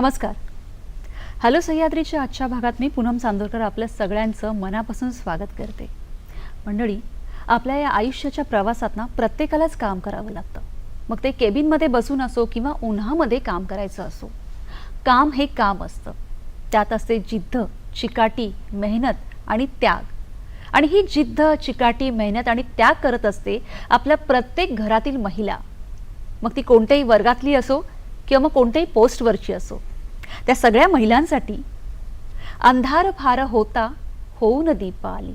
नमस्कार. हॅलो सह्याद्रीच्या आजच्या भागात मी पूनम चांदोरकर आपल्या सगळ्यांचं मनापासून स्वागत करते. मंडळी आपल्या या आयुष्याच्या प्रवासात ना प्रत्येकालाच काम करावं लागतं. मग ते केबिनमध्ये बसून असो किंवा उन्हामध्ये काम करायचं असो काम हे काम असतं. त्यात असते जिद्द चिकाटी मेहनत आणि त्याग. आणि ही जिद्द चिकाटी मेहनत आणि त्याग करत असते आपल्या प्रत्येक घरातील महिला. मग ती कोणत्याही वर्गातली असो किंवा मग कोणत्याही पोस्टवरची असो त्या सगळ्या महिलांसाठी. अंधार फार होता होऊन दीप आली.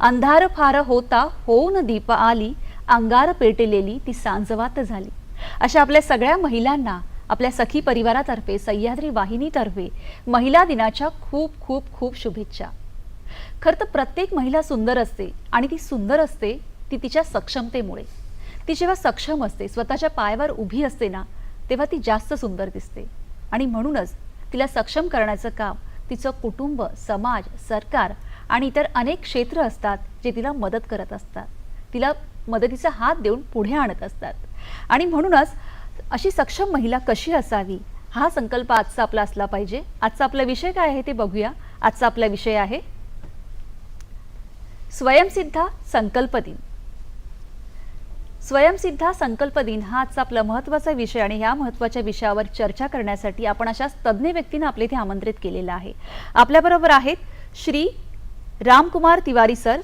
अंधार फार होता होऊन दीप आली. अंगार पेटलेली ती सांजवात झाली. अशा आपल्या सगळ्या महिलांना आपल्या सखी परिवारातर्फे सह्याद्री वाहिनीतर्फे महिला दिनाच्या खूप खूप खूप शुभेच्छा. खरं तर प्रत्येक महिला सुंदर असते आणि ती सुंदर असते ती तिच्या सक्षमतेमुळे. ती जेव्हा सक्षम असते स्वतःच्या पायावर उभी असते ना तेव्हा ती जास्त सुंदर दिसते. आणि म्हणूनच तिला सक्षम करण्याचं काम तिचं कुटुंब समाज सरकार आणि इतर अनेक क्षेत्र असतात जे तिला मदत करत असतात. तिला मदतीचा हात देऊन पुढे आणत असतात. आणि म्हणूनच अशी सक्षम महिला कशी असावी? हा संकल्प आजचा आपला असला पाहिजे. आजचा आपला विषय काय आहे ते बघूया. आजचा आपला विषय आहे स्वयंसिद्धा संकल्प दिन. स्वयंसिद्धा संकल्प दिन हा आजचा आपला महत्त्वाचा विषय आणि ह्या महत्त्वाच्या विषयावर चर्चा करण्यासाठी आपण अशा तज्ज्ञ व्यक्तींना आपले इथे आमंत्रित केलेलं आहे. आपल्याबरोबर आहेत श्री रामकुमार तिवारी सर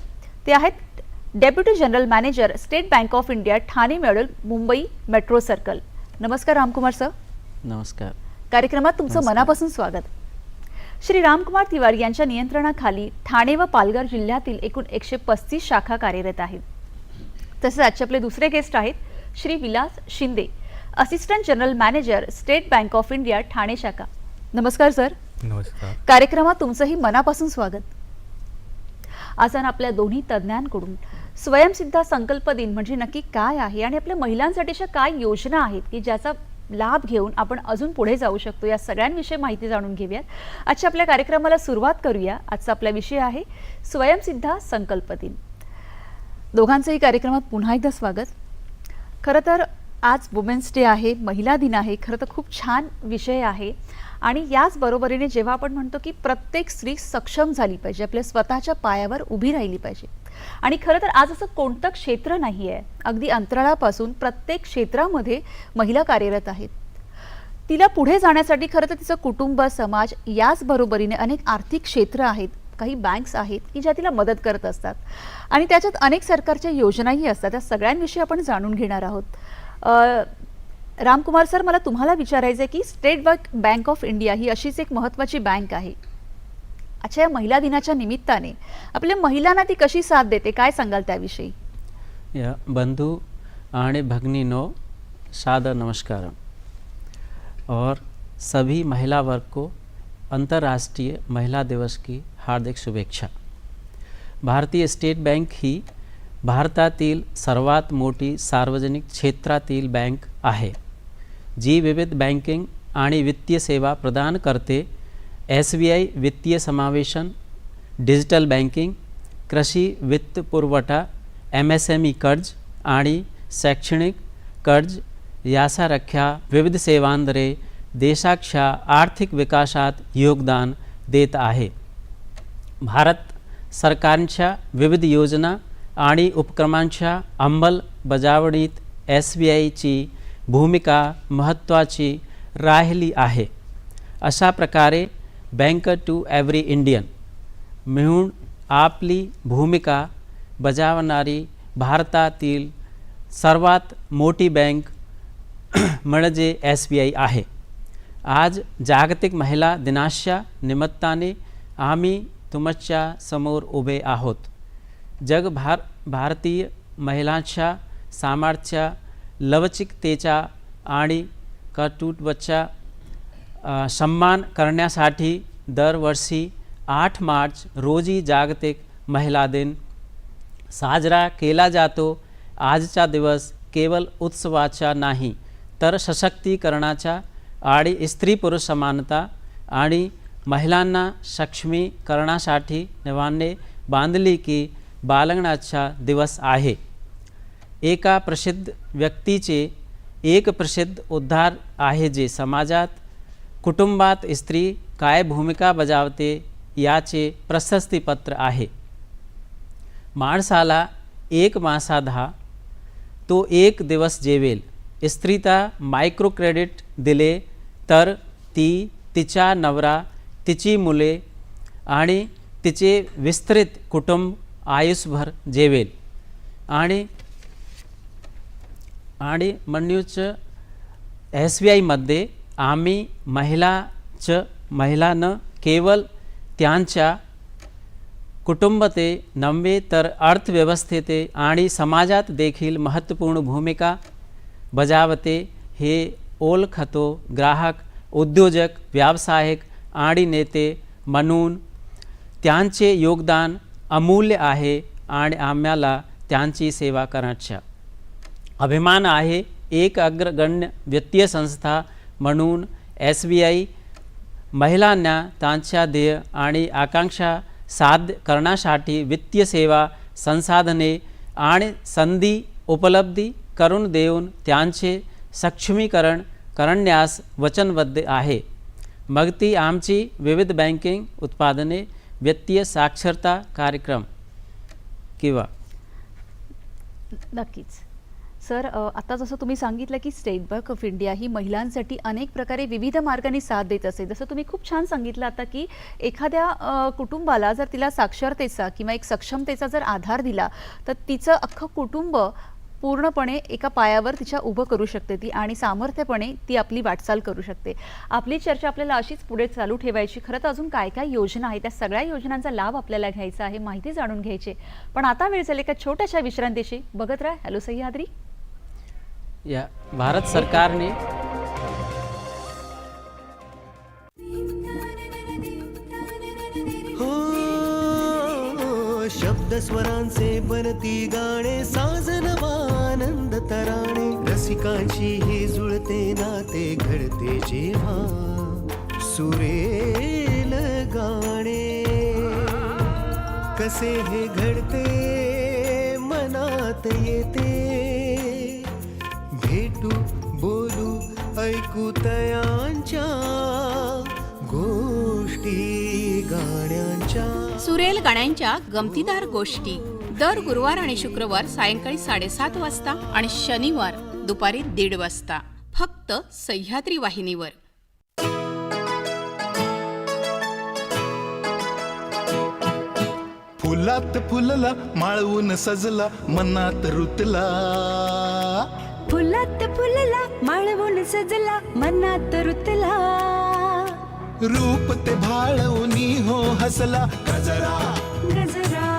ते आहेत deputy general manager State Bank of India Thane medal Mumbai metro circle नमस्कार रामकुमार सर. नमस्कार. कार्यक्रमात तुमचं. मनापासून स्वागत. श्री रामकुमार तिवारी यांच्या नियंत्रणाखाली ठाणे व पालघर जिल्ह्यातील एकूण एकशे पस्तीस शाखा कार्यरत आहेत. तसेच आजचे आपले दुसरे गेस्ट आहेत Shri Vilas Shinde assistant general manager State Bank of India Thane शाखा. नमस्कार सर नमस्कार. कार्यक्रमात तुमचंही मनापासून स्वागत. आज आपल्या दोन्ही तज्ज्ञांकडून स्वयंसिद्धा संकल्प दिन म्हणजे नक्की काय आहे आणि आपल्या महिलांसाठी अशा काय योजना आहेत की ज्याचा लाभ घेऊन आपण अजून पुढे जाऊ शकतो? या सगळ्यांविषयी माहिती जाणून घेऊयात. आजच्या आपल्या कार्यक्रमाला सुरुवात करूया. आजचा आपला विषय आहे स्वयंसिद्धा संकल्प दिन. दोघांचंही कार्यक्रमात पुन्हा एकदा स्वागत. खरं तर आज वुमेन्स डे आहे महिला दिन आहे खरं तर खूप छान विषय आहे. आणि याच बरोबरीने जेव्हा आपण म्हणतो की प्रत्येक स्त्री सक्षम झाली पाहिजे आपल्या स्वतःच्या पायावर उभी राहिली पाहिजे. आणि खरं तर आज असं कोणतं क्षेत्र नाही आहे अगदी अंतराळापासून प्रत्येक क्षेत्रामध्ये महिला कार्यरत आहेत. तिला पुढे जाण्यासाठी खरं तर तिचं कुटुंब समाज याच बरोबरीने अनेक आर्थिक क्षेत्र आहेत. काही बँक्स आहेत की ज्या तिला मदत करत असतात. आणि त्याच्यात अनेक सरकारच्या योजनाही असतात. त्या सगळ्यांविषयी आपण जाणून घेणार आहोत. रामकुमार सर मला तुम्हाला विचारायचं आहे की State Bank bank of India ही अशीच एक महत्त्वाची बँक आहे. अच्छा या महिला दिनाच्या निमित्ताने आपल्या महिलांना ती कशी साथ देते? काय सांगाल त्याविषयी? या बंधू आणि भगिनीनो सादर नमस्कार. और सभी महिला वर्ग को अंतर्राष्ट्रीय महिला दिवस की हार्दिक शुभेच्छा। भारतीय स्टेट बँक ही भारतातील सर्वात मोठी सार्वजनिक क्षेत्रातील बँक आहे, जी विविध बँकिंग आणि वित्तीय सेवा प्रदान करते, एस बी वित्तीय समावेशन, डिजिटल बँकिंग, कृषी वित्त पुरवठा, एम एस एम ई कर्ज आणि शैक्षणिक कर्ज यासारख्या विविध सेवांद्वारे देशाच्या आर्थिक विकासात योगदान देत आहे। भारत सरकारच्या विविध योजना आणि उपक्रमांच्या अंमलबजावणीत एस बी आयची भूमिका महत्त्वाची राहिली आहे. अशा प्रकारे बँक टू एव्हरी इंडियन मिळून आपली भूमिका बजावणारी भारतातील सर्वात मोठी बँक म्हणजे एस बी आय आहे. आज जागतिक महिला दिनाच्या निमित्ताने आम्ही तुमच्यासमोर उभे आहोत. जगभार भारतीय महिलांच्या सामर्थ्य लवचिकतेचा आणि कटुटवच्या अ, सन्मान करण्यासाठी दरवर्षी आठ मार्च रोजी जागतिक महिला दिन साजरा केला जातो. आजचा दिवस केवळ उत्सवाचा नाही तर सशक्तीकरणाचा आणि स्त्री पुरुष समानता आणि महिलांना सक्षमीकरणासाठी नव्याने बांधली की बालगणाचा दिवस आहे. एका प्रसिद्ध व्यक्तीचे एक प्रसिद्ध उद्धार आहे जे समाजात कुटुंबात स्त्री काय भूमिका बजावते याचे प्रशस्तीपत्र आहे. माणसाला एक मासाधा तो एक दिवस जेवेल. स्त्रीता मायक्रो क्रेडिट दिले तर ती तिचा नवरा तिची मुले आणि तिचे विस्तृत कुटुंब आयुष्यभर जेवेल. आणि आणि म्हणूच एस बी आयमध्ये आम्ही महिलाच महिलानं केवळ त्यांच्या कुटुंबते नव्हे तर अर्थव्यवस्थेते आणि समाजात देखील महत्त्वपूर्ण भूमिका बजावते हे ओळखतो ग्राहक उद्योजक व्यावसायिक आणि नेते म्हणून त्यांचे योगदान अमूल्य आहे आणि आम्हाला त्यांची सेवा करण्याचा अभिमान आहे एक अग्रगण्य वित्तीय संस्था म्हणून एस बी आय महिलांना त्यांच्या ध्येय आणि आकांक्षा साध्य करण्यासाठी वित्तीय सेवा संसाधने आणि संधी उपलब्धी करून देऊन त्यांचे सक्षमीकरण करण्यास वचनबद्ध आहे. मग ती आमची विविध बँकिंग उत्पादने वित्तीय साक्षरता कार्यक्रम. किंवा? नक्कीच. सर आता जसं तुम्ही सांगितलं की स्टेट बँक ऑफ इंडिया ही महिलांसाठी अनेक प्रकारे विविध मार्गाने साथ देत असते जसं तुम्ही खूप छान सांगितलं आता की एखाद्या कुटुंबाला जर तिला साक्षरतेचा किंवा एक सक्षमतेचा जर आधार दिला तर तिचं अख्खं कुटुंब पूर्णपणे एका पायावर तिच्या उभं करू शकते ती आणि सामर्थ्यपणे ती आपली वाटचाल करू शकते. आपली चर्चा आपल्याला अशीच पुढे चालू ठेवायची. खरं तर अजून काय काय योजना आहे त्या सगळ्या योजनांचा लाभ आपल्याला घ्यायचा आहे माहिती जाणून घ्यायची. पण आता वेळ झाली एका छोट्याशा विश्रांतीशी. बघत राहा हॅलो सह्याद्री. या भारत सरकारने स्वरांचे बनती गाणे साजन आनंद तराणे. रसिकांशी ही जुळते नाते घडते जेव्हा सुरेल गाणे. कसे हे घडते मनात येते. भेटू बोलू ऐकू तयांच्या गोष्टी गाण्यांच्या सुरेल गाण्यांच्या गमतीदार गोष्टी. दर गुरुवार आणि शुक्रवार सायंकाळी साडेसात वाजता आणि शनिवार दुपारी दीड वाजता. फक्त सह्याद्री वाहिनीवर. फुलात फुलला माळवून सजला मनात रुतला. फुलात फुलला माळवून सजला मनात रुतला. रूप ते भाळवणी हो हसला गजरा. गजरा.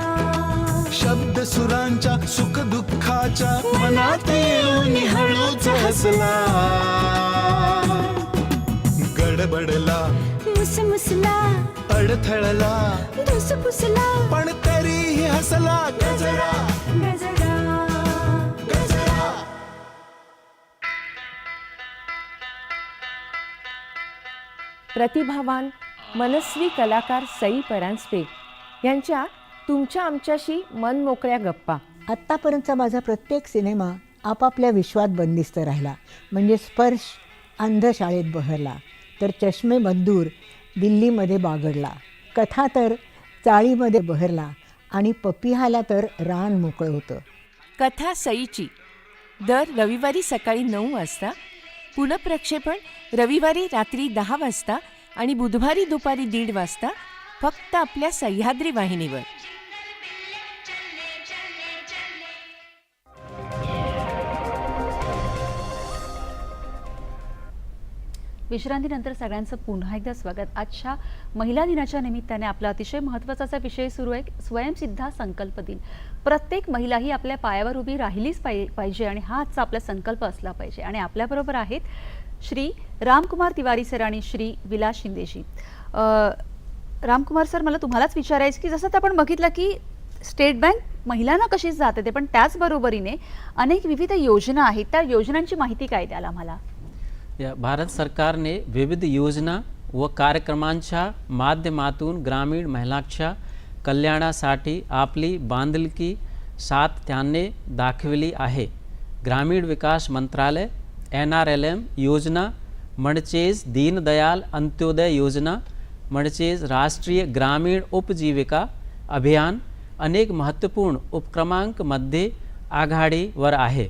शब्द सुरांच्या सुख दुःखाच्या मनात येऊन हळूच हसला. गडबडला. मुसमुसला. अडथळला. धुसफुसला. पण तरीही हसला गजरा. गजरा. गजरा प्रतिभावान मनस्वी कलाकार सई परांजपे यांच्या तुमच्या आमच्याशी मनमोकळ्या गप्पा. आत्तापर्यंतचा माझा प्रत्येक सिनेमा आपापल्या विश्वात बंदिस्त राहिला. म्हणजे स्पर्श अंधशाळेत बहरला. तर चष्मे बंदूर दिल्लीमध्ये बागडला. कथा तर चाळीमध्ये बहरला. आणि पपिहाला तर रान मोकळं होतं. कथा सईची. दर रविवारी सकाळी नऊ वाजता पुनप्रक्षेपण रविवारी रात्री दहा वाजता आणि बुधवारी दुपारी दीड वाजता फक्त आपल्या सह्याद्री वाहिनीवर. विश्रांतीनंतर सगळ्यांचं पुन्हा एकदा स्वागत. आजच्या महिला दिनाच्या निमित्ताने आपला अतिशय महत्त्वाचा असा विषय सुरू आहे स्वयंसिद्धा संकल्प दिन. प्रत्येक महिला ही आपल्या पायावर उभी राहिलीच पाहि पाहिजे आणि हा आजचा आपला संकल्प असला पाहिजे. आणि आपल्याबरोबर आहेत श्री रामकुमार तिवारी सर आणि श्री विलास शिंदेजी. रामकुमार सर मला तुम्हालाच विचारायचं की जसं तर आपण बघितलं की स्टेट बँक महिलांना कशीच जाते ते पण त्याचबरोबरीने अनेक विविध योजना आहेत. त्या योजनांची माहिती काय द्याल आम्हाला? या भारत सरकारने विविध योजना व कार्यक्रमांच्या माध्यमातून ग्रामीण महिलांच्या कल्याणासाठी आपली, बांधिलकी सातत्याने दाखविली आहे. ग्रामीण विकास मंत्रालय, एन आर एल एम योजना म्हणजेच दीनदयाल अंत्योदय योजना म्हणजेच राष्ट्रीय ग्रामीण उपजीविका अभियान अनेक महत्वपूर्ण महत्त्वपूर्ण उपक्रमांकमध्ये आघाडीवर आहे.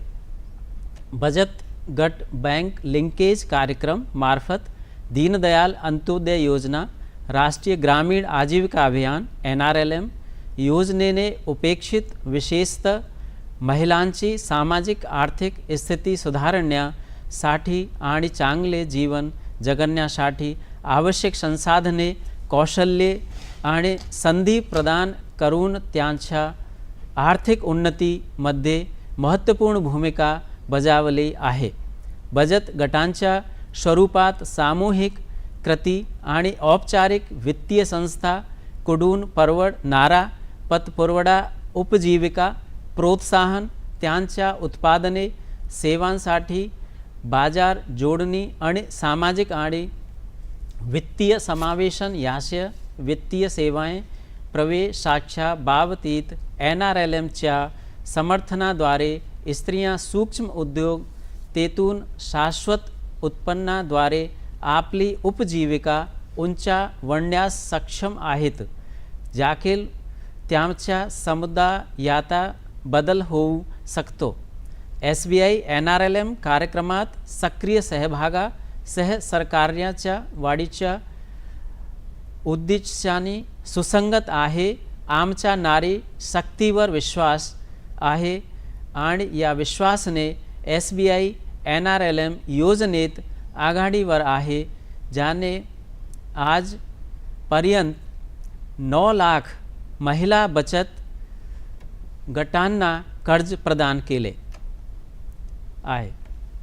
बचत गट बँक लिंकेज कार्यक्रम मार्फत दीनदयाल अंत्योदय योजना राष्ट्रीय ग्रामीण आजीविका अभियान एन आर एल एम योजनेने उपेक्षित विशेषतः महिलांची सामाजिक आर्थिक स्थिती सुधारण्यासाठी आणि चांगले जीवन जगण्यासाठी आवश्यक संसाधने कौशल्ये आणि संधी प्रदान करून त्यांच्या आर्थिक उन्नतीमध्ये महत्त्वपूर्ण भूमिका बजावली आहे. बचत गटांच्या स्वरूपात सामूहिक कृती आणि औपचारिक वित्तीय संस्था कडून परवडणारा पतपुरवडा उपजीविका प्रोत्साहन त्यांच्या उत्पादने सेवांसाठी बाजार जोडणी आणि सामाजिक आणि वित्तीय समावेशन याशय वित्तीय सेवाएं प्रवेशाच्या बाबतीत एन आर एल एमच्या समर्थनाद्वारे स्त्रिया सूक्ष्म उद्योग तेतून शाश्वत उत्पन्नाद्वारे आपली उपजीविका उंचावण्यास सक्षम आहेत जाखील त्यांच्या समुदायाता बदल होऊ शकतो. S B I N R L M कार्यक्रमात सक्रिय सहभागा सह सरकारच्या वाढीच्या उद्दिष्टाने सुसंगत आहे. आमच्या नारी शक्तीवर विश्वास आहे. आणि या विश्वासने S B I N R L M योजनेत आघाडीवर आहे ज्याने आजपर्यंत नऊ लाख महिला बचत गटांना कर्ज प्रदान केले आहे.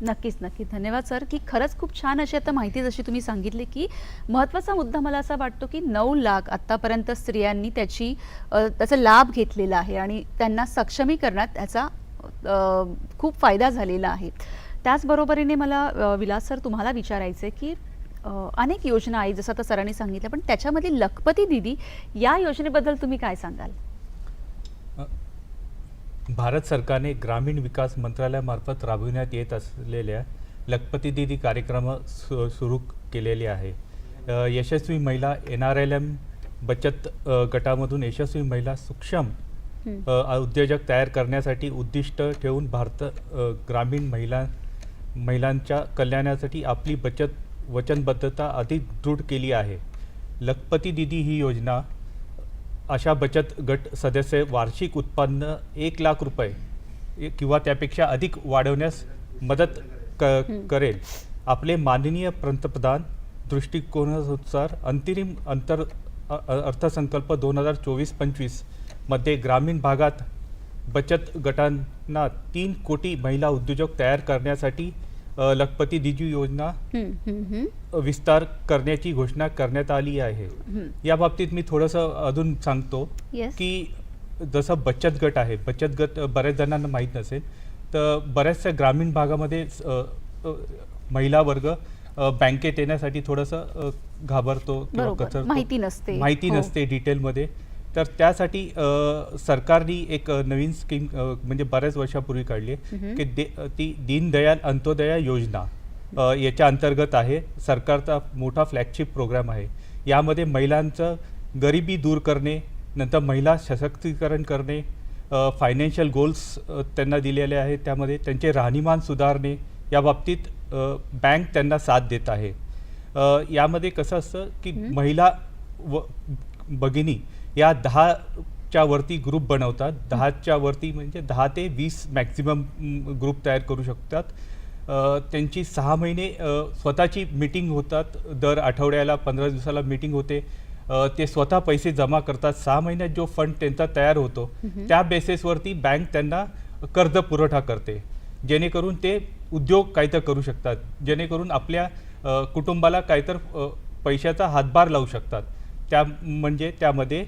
नक्कीच नक्कीच. धन्यवाद सर की खरंच खूप छान अशी आता माहिती जशी तुम्ही सांगितली की महत्त्वाचा मुद्दा मला असा वाटतो की नऊ लाख आत्तापर्यंत स्त्रियांनी त्याची त्याचा लाभ घेतलेला आहे आणि त्यांना सक्षमीकरणात त्याचा खूप फायदा झालेला आहे. त्याचबरोबरीने मला विलास सर तुम्हाला विचारायचं आहे की अनेक योजना आहेत जसं आता सरांनी सांगितलं पण त्याच्यामधली लखपती दिदी या योजनेबद्दल तुम्ही काय सांगाल? भारत सरकारने ग्रामीण विकास मंत्रालयामार्फत राबविण्यात येत असलेल्या लखपती दिदी कार्यक्रम सु सुरू केलेले आहे. यशस्वी महिला एन आर एल एम बचत गटामधून यशस्वी महिला सूक्ष्म उद्योजक तयार करण्यासाठी उद्दिष्ट ठेवून भारत ग्रामीण महिला महिलांच्या कल्याणासाठी आपली बचत वचनबद्धता अधिक दृढ केली आहे. लखपती दिदी ही योजना अशा बचत गट सदस्य वार्षिक उत्पन्न एक लाख रुपये किंवा त्यापेक्षा अधिक वाढवण्यास मदत क करेल. आपले माननीय पंतप्रधान दृष्टिकोनानुसार अंतरिम अंतर अर्थसंकल्प दोन हजार चोवीस पंचवीसमध्ये ग्रामीण भागात बचत गटांना तीन कोटी महिला उद्योजक तयार करण्यासाठी लखपती दिजू योजना. विस्तार करण्याची घोषणा करण्यात आली आहे या बाबतीत मी थोडंसं अजून सांगतो. की जसं बचत गट आहे बचत गट बऱ्याच जणांना माहीत नसेल तर बऱ्याचशा ग्रामीण भागामध्ये महिला वर्ग बँकेत येण्यासाठी थोडंसं घाबरतो किंवा. कचरतो. माहिती नसते. माहिती हो. नसते डिटेलमध्ये तर त्यासाठी सरकारने एक नवीन स्कीम म्हणजे बऱ्याच वर्षापूर्वी काढली आहे की दे ती दीनदयाल अंत्योदया योजना याच्या अंतर्गत आहे. सरकारचा मोठा फ्लॅगशिप प्रोग्राम आहे. यामध्ये महिलांचं गरिबी दूर करणे नंतर महिला सशक्तीकरण करणे फायनान्शियल गोल्स त्यांना दिलेले आहेत त्यामध्ये त्यांचे राहणीमान सुधारणे या बाबतीत बँक त्यांना साथ देत आहे. यामध्ये कसं असतं की महिला व भगिनी या दहाच्या वरती ग्रुप बनवतात. दहाच्या वरती म्हणजे दहा ते वीस मॅक्झिमम ग्रुप तयार करू शकतात. त्यांची सहा महिने स्वतःची मीटिंग होतात. दर आठवड्याला पंधरा दिवसाला मीटिंग होते. ते स्वतः पैसे जमा करतात. सहा महिन्यात जो फंड त्यांचा तयार होतो त्या बेसिसवरती बँक त्यांना कर्ज पुरवठा करते. जेणेकरून ते उद्योग काहीतर करू शकतात. जेणेकरून आपल्या कुटुंबाला काहीतर पैशाचा हातभार लावू शकतात. त्या म्हणजे त्यामध्ये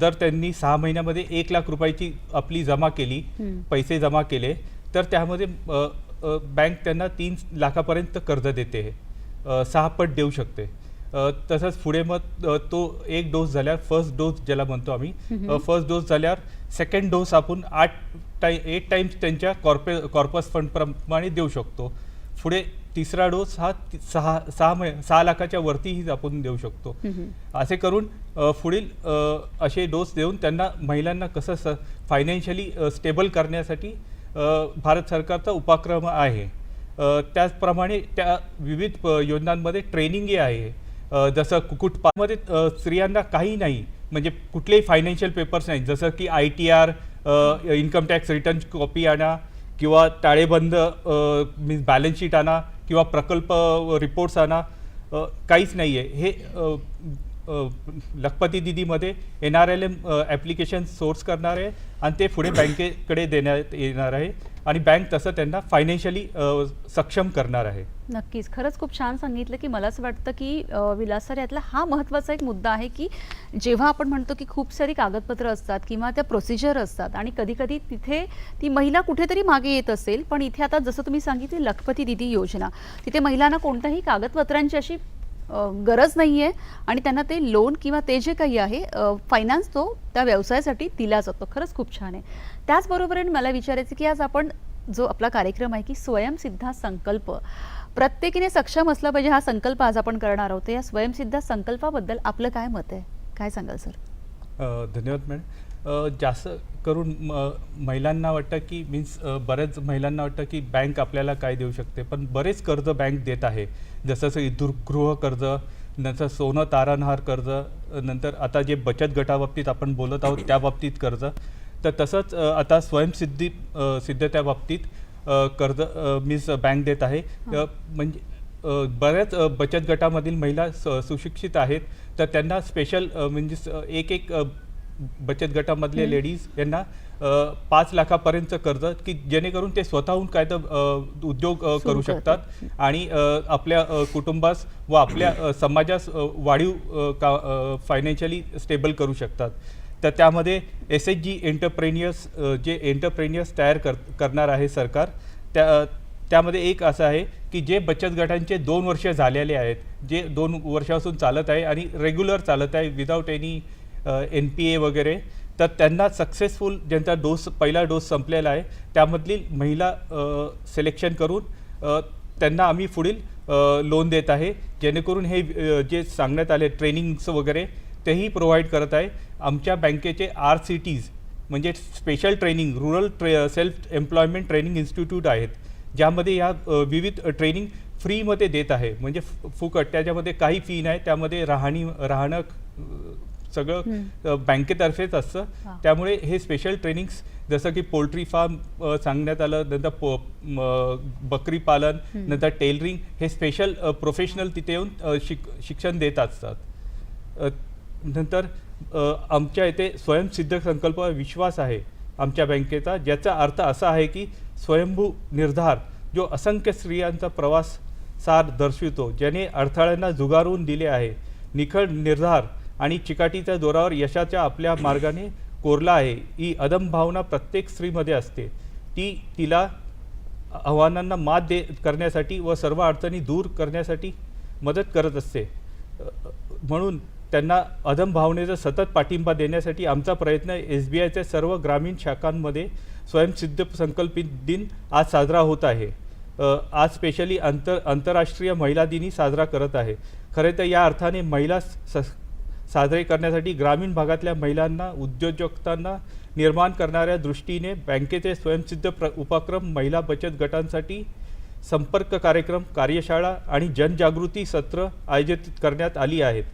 जर त्यांनी सहा महिन्यामध्ये एक लाख रुपयाची आपली जमा केली पैसे जमा केले तर त्यामध्ये बँक त्यांना तीन लाखापर्यंत कर्ज देते. सहा पट देऊ शकते. तसंच पुढे मग तो एक डोस झाल्यावर फर्स्ट डोस ज्याला म्हणतो आम्ही फर्स्ट डोस झाल्यावर सेकंड डोस आपण आठ टाई एट टाइम्स त्यांच्या कॉर्पे कॉर्पस फंडप्रमाणे देऊ शकतो. पुढे तिसरा डोस हा सहा सहा महि सहा लाखाच्या वरतीही आपण देऊ शकतो. असे करून पुढील असे डोस देऊन त्यांना महिलांना कसं स फायनान्शियली स्टेबल करण्यासाठी भारत सरकारचा उपक्रम आहे. त्याचप्रमाणे त्या विविध प- योजनांमध्ये ट्रेनिंगही आहे. जसं कुक्कुटपालमध्ये अ, स्त्रियांना काही नाही म्हणजे कुठलेही फायनान्शियल पेपर्स नाही. जसं की I T R income tax return copy आणा किंवा ताळेबंद मीन्स बॅलन्स शीट आणा किंवा प्रकल्प रिपोर्ट्स आणा काहीच नाही आहे हे लखपती दिदीमध्ये N R L M application source करणार आहे आणि ते पुढे बँकेकडे देण्यात येणार आहे. आणि बँक तसं त्यांना फायनान्शियली सक्षम करणार आहे. नक्कीच. खरंच खूप छान सांगितलं की मला असं वाटतं की अ, विलास सर यातला हा महत्त्वाचा एक मुद्दा आहे की जेव्हा आपण म्हणतो की खूप सारी कागदपत्र असतात किंवा त्या प्रोसिजर असतात आणि कधी कधी तिथे ती महिला कुठेतरी मागे येत असेल पण इथे आता जसं तुम्ही सांगितली लखपती दिदी योजना तिथे महिलांना कोणत्याही कागदपत्रांची अशी गरज नाही आहे आणि त्यांना ते लोन किंवा ते जे काही आहे फायनान्स तो त्या व्यवसायासाठी दिला जातो. खरंच खूप छान आहे. त्याचबरोबर मला विचारायचं की आज आपण जो आपला कार्यक्रम आहे की स्वयंसिद्धा संकल्प प्रत्येकीने सक्षम असला पाहिजे हा संकल्प आज आपण करणार आहोत. या स्वयंसिद्धा संकल्पाबद्दल आपलं काय मत आहे? काय सांगाल सर? धन्यवाद मॅडम जास्त करून म महिलांना वाटतं की मीन्स बऱ्याच महिलांना वाटतं की बँक आपल्याला काय देऊ शकते. पण बरेच कर्ज बँक देत आहे. जसं दुर गृह कर्ज नंतर सोनं तारणहार कर्ज नंतर आता जे बचत गटाबाबतीत आपण बोलत आहोत त्या बाबतीत कर्ज. तर तसंच आता स्वयंसिद्धी सिद्धत्या बाबतीत कर्ज मीन्स बँक देत आहे. म्हणजे बऱ्याच बचत गटामधील महिला स- सुशिक्षित आहेत. तर त्यांना स्पेशल म्हणजे एक एक बचत गटामधले लेडीज यांना पाच लाखापर्यंतचं कर्ज की जेणेकरून ते स्वतःहून काय तर उद्योग करू शकतात. आणि आपल्या कुटुंबास व आपल्या समाजास वाढीव का फायनान्शियली स्टेबल करू शकतात. तर त्यामध्ये एस एच जी एंटरप्रेन्युअर्स जे एंटरप्रेन्युअर्स तयार कर करणार आहे सरकार त्या त्यामध्ये एक असं आहे की जे बचत गटांचे दोन वर्ष झालेले आहेत जे दोन वर्षापासून चालत आहे आणि रेग्युलर चालत आहे without any N P A वगैरे तर त्यांना सक्सेसफुल ज्यांचा डोस पहिला डोस संपलेला आहे त्यामधली महिला सिलेक्शन करून त्यांना आम्ही पुढील लोन देत आहे. जेणेकरून हे जे सांगण्यात आले ट्रेनिंग्स वगैरे तेही प्रोव्हाइड करत आहे. आमच्या बँकेचे आर सी टीज म्हणजे स्पेशल ट्रेनिंग रुरल ट्रे सेल्फ एम्प्लॉयमेंट ट्रेनिंग इन्स्टिट्यूट आहेत. ज्यामध्ये या विविध ट्रेनिंग फ्रीमध्ये देत आहे. म्हणजे फुकट त्याच्यामध्ये काही फी नाही त्यामध्ये राहणी राहणं सगळं बँकेतर्फेच असतं. त्यामुळे हे स्पेशल ट्रेनिंग्स जसं की पोल्ट्री फार्म सांगण्यात आलं नंतर बकरी पालन नंतर टेलरिंग हे स्पेशल प्रोफेशनल तिथे येऊन शिक शिक्षण देत असतात. नंतर आमच्या इथे स्वयंसिद्ध संकल्प विश्वास आहे आमच्या बँकेचा ज्याचा अर्थ असा आहे की स्वयंभू निर्धार जो असंख्य स्त्रियांचा प्रवास सार दर्शवितो ज्याने अडथळ्यांना झुगारून दिले आहे. निखळ निर्धार आणि चिकाटीच्या जोरावर यशाच्या आपल्या मार्गाने कोरला आहे. ही अदम भावना प्रत्येक स्त्रीमध्ये असते. ती तिला आव्हानांना मात दे करण्यासाठी व सर्व अडचणी दूर करण्यासाठी मदत करत असते. म्हणून त्यांना अदम भावनेचा सतत पाठिंबा देण्यासाठी आमचा प्रयत्न एस बी आयच्या सर्व ग्रामीण शाखांमध्ये स्वयंसिद्ध संकल्पित दिन आज साजरा होत आहे. आज स्पेशली आंतर आंतरराष्ट्रीय महिला दिनी साजरा करत आहे. खरे तर या अर्थाने महिला स साजरे करण्यासाठी ग्रामीण भागातल्या महिलांना उद्योजकतांना निर्माण करणाऱ्या दृष्टीने बँकेचे स्वयंसिद्ध प्र उपक्रम महिला बचत गटांसाठी संपर्क कार्यक्रम कार्यशाळा आणि जनजागृती सत्र आयोजित करण्यात आली आहेत.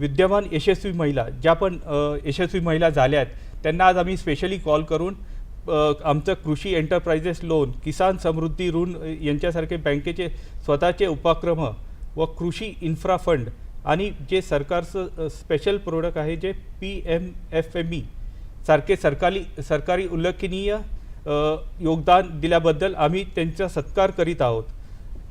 विद्यमान यशस्वी महिला ज्या पण यशस्वी महिला झाल्या आहेत त्यांना आज आम्ही स्पेशली कॉल करून आमचं कृषी एंटरप्राइजेस लोन किसान समृद्धी ऋण यांच्यासारखे बँकेचे स्वतःचे उपक्रम व कृषी इन्फ्रा फंड आणि जे सरकारचं स्पेशल प्रोडक्ट आहे जे P M F M E सारखे सरकारी सरकारी उल्लेखनीय योगदान दिल्याबद्दल आम्ही त्यांचा सत्कार करीत आहोत.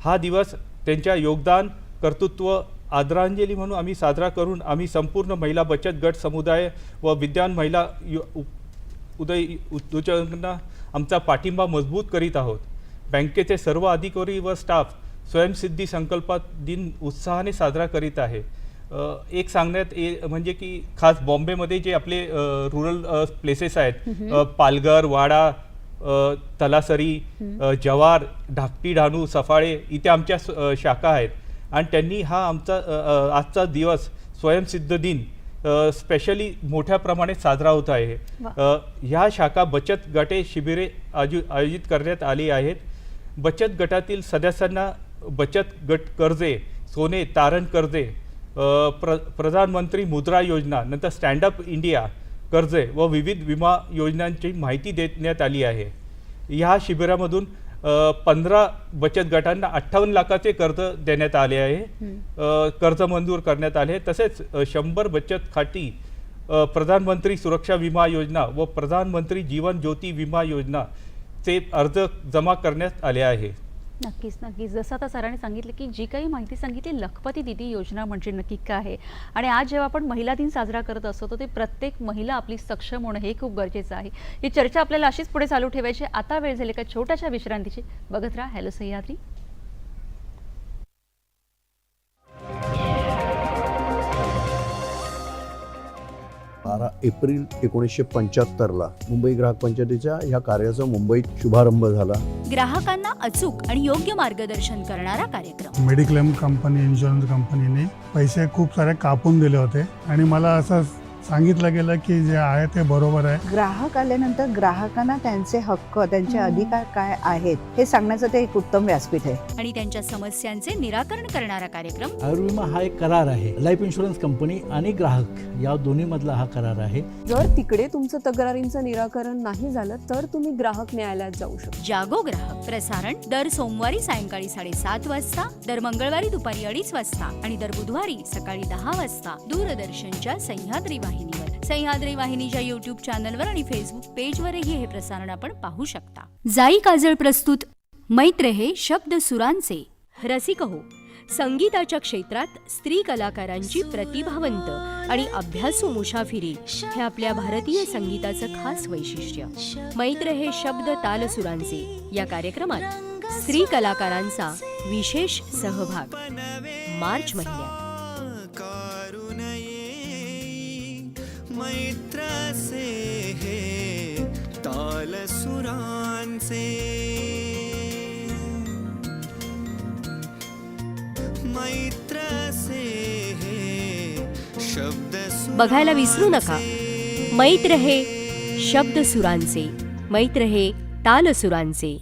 हा दिवस त्यांच्या योगदान कर्तृत्व आदरांजली म्हणून आम्ही साजरा करून आम्ही संपूर्ण महिला बचत गट समुदाय व विद्यान महिला उ- उदय उद्योजकांना आमचा पाठिंबा मजबूत करीत आहोत. बँकेचे सर्व अधिकारी व स्टाफ स्वयंसिद्धी संकल्पात दिन उत्साहाने साजरा करीत आहे. एक सांगण्यात ये म्हणजे की खास बॉम्बेमध्ये जे आपले रुरल प्लेसेस आहेत पालघर वाडा तलासरी जवार धाकटी डहाणू सफाळे इथे आमच्या शाखा आहेत. आणि त्यांनी हा आमचा आजचा दिवस स्वयंसिद्ध दिन स्पेशली मोठ्या प्रमाणात साजरा होत आहे. ह्या शाखा बचत गटे शिबिरे आयोजित करण्यात आली आहेत. बचत गटातील सदस्यांना बचत गट कर्जे सोने तारण कर्जे प्र प्रधानमंत्री मुद्रा योजना नंतर स्टँडअप इंडिया कर्जे व विविध विमा योजनांची माहिती देण्यात आली आहे. ह्या शिबिरामधून पंधरा बचत गटांना अठ्ठावन्न लाखाचे कर्ज देण्यात आले आहे. कर्ज मंजूर करण्यात आले तसेच शंभर बचत खाती प्रधानमंत्री सुरक्षा विमा योजना व प्रधानमंत्री जीवन ज्योती विमा योजना चे अर्ज जमा करण्यात आले आहे. नक्कीच नक्कीच. जसं आता सरांनी सांगितलं की जी काही माहिती सांगितली लखपती दिदी योजना म्हणजे नक्की काय? आहे आणि आज जेव्हा आपण महिला दिन साजरा करत असतो तर ते प्रत्येक महिला आपली सक्षम होणं हे खूप गरजेचं आहे. ही चर्चा आपल्याला अशीच पुढे चालू ठेवायची आता वेळ झाली का छोट्याशा विश्रांतीची. बघत राहा हॅलो सह्याद्री. बारा एप्रिल एकोणीसशे पंच्याहत्तरला मुंबई ग्राहक पंचायतीच्या ह्या कार्याचा मुंबईत शुभारंभ झाला. ग्राहकांना अचूक आणि योग्य मार्गदर्शन करणारा कार्यक्रम. मेडिक्लेम कंपनी इन्शुरन्स कंपनीने पैसे खूप सारे कापून दिले होते. आणि मला असं सांगितलं गेलं की जे आहे ते बरोबर आहे. ग्राहक आल्यानंतर ग्राहकांना त्यांचे हक्क त्यांचे अधिकार काय आहेत हे सांगण्याचं ते एक उत्तम व्यासपीठ आहे. आणि त्यांच्या समस्यांचे निराकरण करणारा कार्यक्रम. आयुर्विमा हा एक करार आहे. लाईफ इन्शुरन्स कंपनी आणि ग्राहक या दोन्ही मधला हा करार आहे. जर तिकडे तुमचं तक्रारींचं निराकरण नाही झालं तर तुम्ही ग्राहक न्यायालयात जाऊ शकता. जागो ग्राहक प्रसारण दर सोमवारी सायंकाळी साडेसात वाजता दर मंगळवारी दुपारी अडीच वाजता आणि दर बुधवारी सकाळी दहा वाजता. दूरदर्शनच्या सह्याद्री वाहिनीवर सह्याद्री वाहिनीच्या युट्यूब चॅनलवर आणि फेसबुक पेजवरही हे प्रसारण आपण पाहू शकता. जाई काजळ प्रस्तुत मैत्र हे शब्द सुरांचे. रसिक हो संगीताच्या क्षेत्रात स्त्री कलाकारांची प्रतिभावंत आणि अभ्यासू मुसाफिरी हे आपल्या भारतीय संगीताचं खास वैशिष्ट्य. मैत्र हे शब्द तालसुरांचे. या कार्यक्रमात स्त्री कलाकारांचा विशेष सहभाग. मार्च महिन्यात. मैत्रासे हे ताल सुरांचे. मैत्रासे हे शब्द बघायला विसरू नका. मैत्र हे शब्द सुरांचे. मैत्र हे तालसुरांचे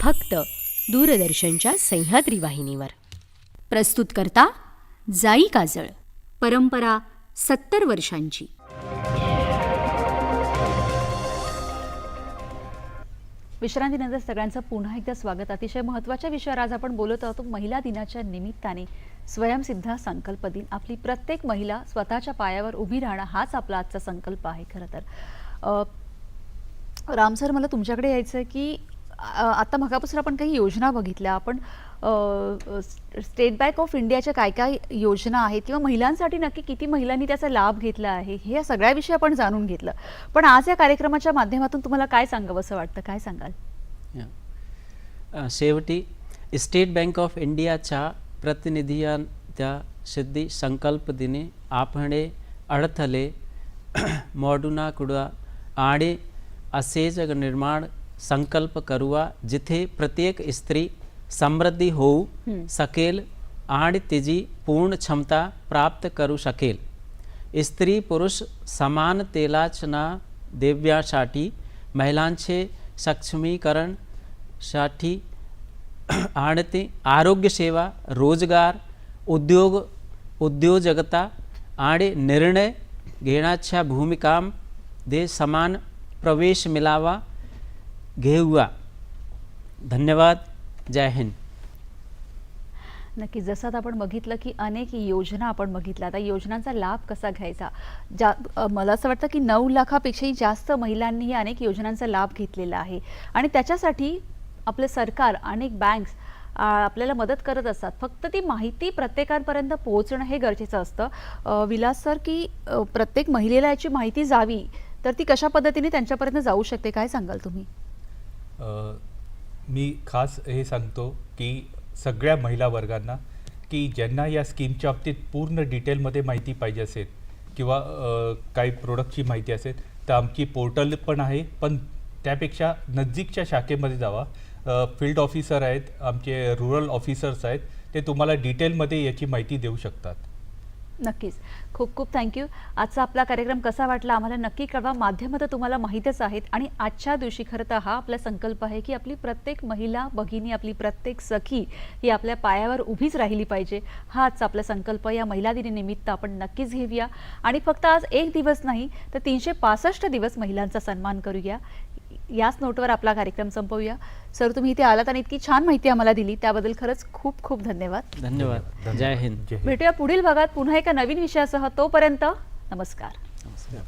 फक्त दूरदर्शनच्या सह्याद्री वाहिनीवर. प्रस्तुत करता जाई काजळ. परंपरा सत्तर वर्षांची. विश्रांतीनंतर सगळ्यांचं पुन्हा एकदा स्वागत. अतिशय महत्त्वाच्या विषयावर आज आपण बोलत आहोत. महिला दिनाच्या निमित्ताने स्वयंसिद्धा संकल्प दिन. आपली प्रत्येक महिला स्वतःच्या पायावर उभी राहणं हाच आपला आजचा संकल्प आहे खरं तर. राम सर मला तुमच्याकडे यायचं आहे की आता मगापासून आपण काही योजना बघितल्या. आपण स्टेट बँक ऑफ इंडियाच्या काय काय योजना आहेत किंवा महिलांसाठी नक्की किती महिलांनी त्याचा लाभ घेतला आहे हे या सगळ्याविषयी आपण जाणून घेतलं. पण आज या कार्यक्रमाच्या माध्यमातून तुम्हाला काय सांगावं असं वाटतं? काय सांगाल? शेवटी स्टेट बँक ऑफ इंडियाच्या प्रतिनिधियां त्या सिद्धी संकल्प दिने आपणे अडथले मोडूनाकुडा आणि असे जग निर्माण संकल्प करूवा जिथे प्रत्येक स्त्री समृद्धी होऊ शकेल आणि तिची पूर्ण क्षमता प्राप्त करू शकेल. स्त्री पुरुष समानतेलाचना देव्यासाठी महिलांचे सक्षमीकरणसाठी आणि ते आरोग्यसेवा रोजगार उद्योग उद्योजकता आणि निर्णय घेण्याच्या भूमिकाम दे समान प्रवेश मिळावा घेऊया. धन्यवाद. जय हिंद. नक्की जसं आता आपण बघितलं की अनेक योजना आपण बघितल्या. आता योजनांचा लाभ कसा घ्यायचा? ज्या मला असं वाटतं की नऊ लाखापेक्षाही जास्त महिलांनी अनेक योजनांचा लाभ घेतलेला आहे. आणि त्याच्यासाठी आपलं सरकार अनेक बँक्स आपल्याला मदत करत असतात. फक्त ती माहिती प्रत्येकापर्यंत पोहोचणं हे गरजेचं असतं. विलास सर की प्रत्येक महिलेला याची माहिती जावी तर ती कशा पद्धतीने त्यांच्यापर्यंत जाऊ शकते? काय सांगाल तुम्ही? मी खास हे सांगतो की सगळ्या महिला वर्गांना की ज्यांना या स्कीमच्या बाबतीत पूर्ण डिटेलमध्ये माहिती पाहिजे असेल किंवा काही प्रोडक्टची माहिती असेल तर आमची पोर्टल पण आहे. पण त्यापेक्षा नजीकच्या शाखेमध्ये जावा. फील्ड ऑफिसर आहेत आमचे रुरल ऑफिसर्स आहेत ते तुम्हाला डिटेलमध्ये याची माहिती देऊ शकतात. नक्कीच. खूप खूप थँक्यू आजचा आपला कार्यक्रम कसा वाटला आम्हाला नक्की कळवा. माध्यमं तर तुम्हाला माहीतच आहेत. आणि आजच्या दिवशी खरं तर हा आपला संकल्प आहे की आपली प्रत्येक महिला भगिनी आपली प्रत्येक सखी ही आपल्या पायावर उभीच राहिली पाहिजे. हा आजचा आपला संकल्प या महिला दिनानिमित्त आपण नक्कीच घेऊया. आणि फक्त आज एक दिवस नाही तर तीनशे पासष्ट दिवस महिलांचा सन्मान करूया. याच नोटवर आपला कार्यक्रम संपवूया. सर तुम्ही इथे आलात आणि इतकी छान माहिती आम्हाला दिली. त्याबद्दल खरंच खूप खूप धन्यवाद. धन्यवाद. जय हिंद. जय हिंद. भेटूया पुढील भागात. पुन्हा एका नवीन विषयासह तोपर्यंत नमस्कार. नमस्कार.